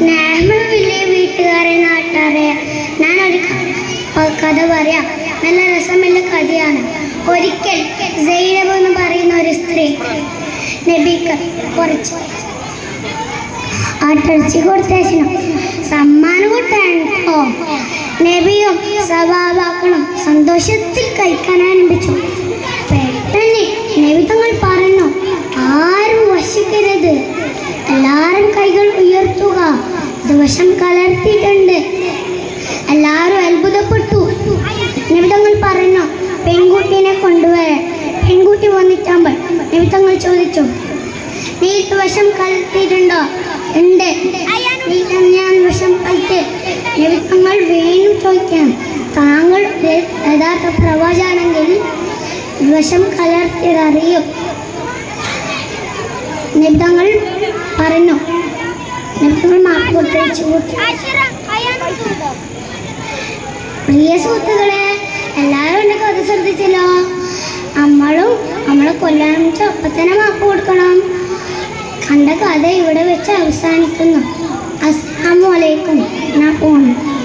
സ്നേഹമില്ലേ വീട്ടുകാരെ നാട്ടാരെ ഞാനൊരു കഥ പറയാം. നല്ല രസമുള്ള കഥയാണ്. ഒരിക്കൽ സൈനബ് എന്ന് പറയുന്ന ഒരു സ്ത്രീ നബിക്ക് കുറച്ച് ആട്ടിറച്ചി കൊടുത്തേശനം സമ്മാനം കൊടുത്തോ നബിയും സവാബാക്കളും സന്തോഷത്തിൽ കഴിക്കാൻ ആരംഭിച്ചു. പെട്ടെന്ന് നബി തങ്ങൾ പറഞ്ഞു ആരും ദിവസം കലർത്തിയിട്ടുണ്ട്. എല്ലാവരും അത്ഭുതപ്പെട്ടു. നിമിതങ്ങൾ പറഞ്ഞു പെൺകുട്ടീനെ കൊണ്ടുവരാൻ. പെൺകുട്ടി വന്നിട്ടാകുമ്പോൾ നിമിത്തങ്ങൾ ചോദിച്ചു നീ വശം കലർത്തിയിട്ടുണ്ടോ? ഉണ്ട്. ഞാൻ വശം കലർത്തി. നിമിതങ്ങൾ വീണ്ടും ചോദിക്കാം താങ്കൾ യഥാർത്ഥ പ്രവാചാണെങ്കിൽ വശം കലർത്തിയതറിയും? നിമിതങ്ങൾ പറഞ്ഞു നിമിത്തങ്ങൾ മാപ്പ് കൊടുത്തയച്ചു കൊടുത്തു പ്രിയ സുഹൃത്തുക്കളെ എല്ലാവരും എന്റെ കഥ ശ്രദ്ധിച്ചല്ലോ. നമ്മളും നമ്മളെ വെച്ച തന്നെ മാപ്പ് കൊടുക്കണം. കണ്ട കഥ ഇവിടെ വെച്ച് അവസാനിക്കുന്നു. അസ്സാം വലൈക്കും ഞാൻ പോണു